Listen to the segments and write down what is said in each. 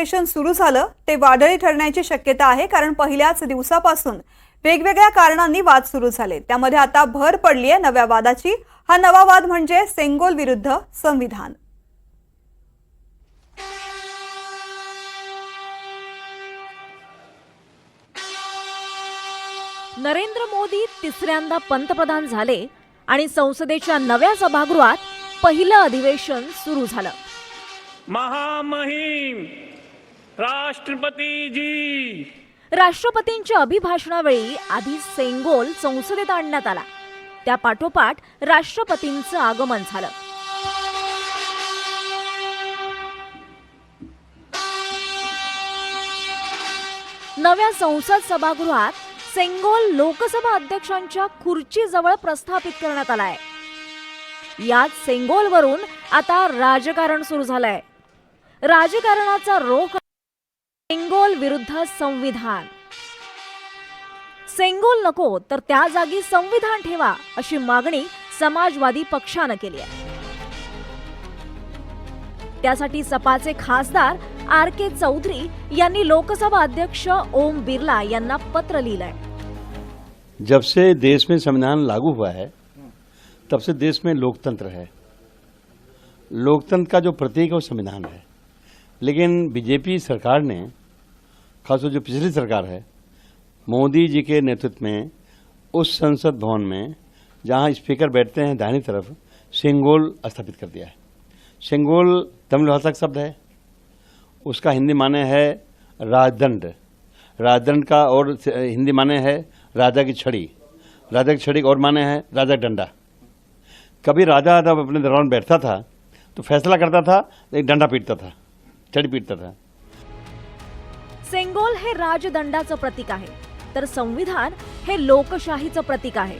अधिवेशन सुरू झालं ते वादळी ठरण्याची शक्यता आहे कारण पहिल्याच दिवसापासून वेगवेगळ्या कारणांनी वाद सुरू झाले. त्यामध्ये आता भर पडली आहे नव्या वादाची. हा नवा वाद म्हणजे सेंगोल विरुद्ध संविधान. नरेंद्र मोदी तिसऱ्यांदा पंतप्रधान झाले आणि संसदेच्या नव्या सभागृहात पहिलं अधिवेशन सुरू झालं. महामहिम! राष्ट्रपती जी. राष्ट्रपतींच्या अभिभाषणावेळी आधी सेंगोल संसदेत आणण्यात आला. त्या पाठोपाठ राष्ट्रपतींचं आगमन झालं. नव्या संसद सभागृहात सेंगोल लोकसभा अध्यक्षांच्या खुर्चीजवळ प्रस्थापित करण्यात आलाय. यात सेंगोलवरून आता राजकारण सुरू झालंय. राजकारणाचा रोख विरुद्ध संविधान. सेंगोल नको तर त्या जागी संविधान ठेवा अशी मागणी समाजवादी पक्षानं केली आहे. त्यासाठी सपाचे खासदार आर के चौधरी यांनी लोकसभा अध्यक्ष ओम बिर्ला यांना पत्र लिहिलंय. जब से देश में संविधान लागू हुआ है तब से देश में लोकतंत्र है. लोकतंत्र का जो प्रतीक है वो संविधान है. लेकिन बीजेपी सरकार ने खासतौर जो पिछली सरकार है, मोदी जी के नेतृत्व में, उस संसद भवन में, जहाँ स्पीकर बैठते हैं दाहिनी तरफ़, सिंगोल स्थापित कर दिया है। सिंगोल तमिल भाषा का शब्द है। उसका हिंदी माने है राजदंड। राजदंड का और हिंदी माने है राजा की छड़ी। राजा की छड़ी और माने है राजा डंडा। कभी राजा जब अपने दरबार में बैठता था तो फैसला करता था, एक डंडा पीटता था, छड़ी पीटता था। सेंगोल हे राजदंडाचं प्रतीक आहे. तर संविधान हे लोकशाहीचं प्रतीक आहे.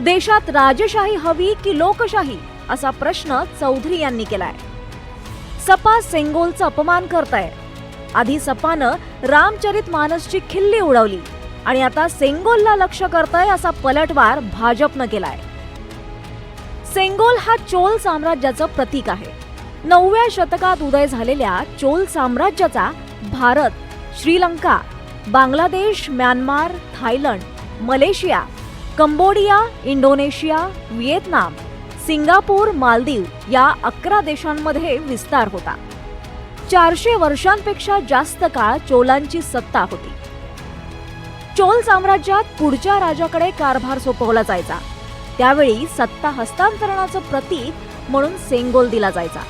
देशात राजशाही हवी की लोकशाही? असा प्रश्न चौधरी यांनी केलाय. सपा सेंगोलचा अपमान करताय. आधी सपानं रामचरित मानसची खिल्ली उडवली आणि आता सेंगोलला लक्ष करताय असा पलटवार भाजपनं केलाय. सेंगोल हा चोल साम्राज्याचं प्रतीक आहे. नवव्या शतकात उदय झालेल्या चोल साम्राज्याचा Bharat Sri Lanka Bangladesh Myanmar Thailand Malaysia Cambodia Indonesia Vietnam Singapore Maldives या अकरा देशांमध्ये विस्तार होता. चारशे वर्षांपेक्षा जास्त काळ चोलांची सत्ता होती. चोल साम्राज्यात पुढच्या राजाकडे कारभार सोपवला जायचा. त्यावेळी सत्ता हस्तांतरणाचं प्रतीक म्हणून सेंगोल दिला जायचा.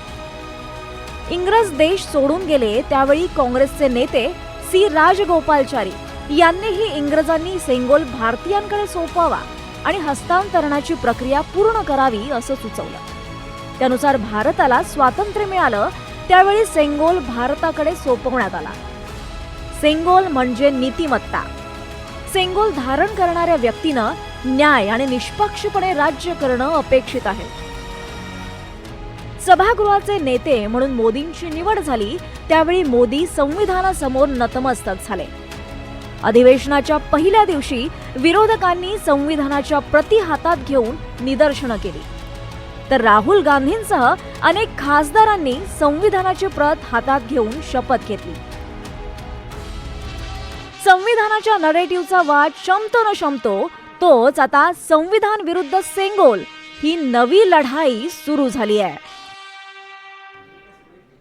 इंग्रज देश सोडून गेले त्यावेळी काँग्रेसचे नेते सी. राजगोपालचारी यांनीही इंग्रजांनी सेंगोल भारतीयांकडे सोपवावा आणि हस्तांतरणाची प्रक्रिया पूर्ण करावी असं सुचवलं. त्यानुसार भारताला स्वातंत्र्य मिळालं त्यावेळी सेंगोल भारताकडे सोपवण्यात आला. सेंगोल म्हणजे नीतिमत्ता. सेंगोल धारण करणाऱ्या व्यक्तीनं न्याय आणि निष्पक्षपणे राज्य करणं अपेक्षित आहे. सभागृहाचे नेते म्हणून मोदींची निवड झाली त्यावेळी मोदी संविधानासमोर नतमस्तक झाले. अधिवेशनाच्या पहिल्या दिवशी विरोधकांनी संविधानाच्या प्रति हातात घेऊन निदर्शनं केली. तर राहुल गांधींसह अनेक खासदारांनी संविधानाची प्रत हातात घेऊन शपथ घेतली. संविधानाच्या नरेटिव्हचा वाद शमतो न शमतो तोच आता संविधान विरुद्ध सेंगोल ही नवी लढाई सुरू झाली आहे.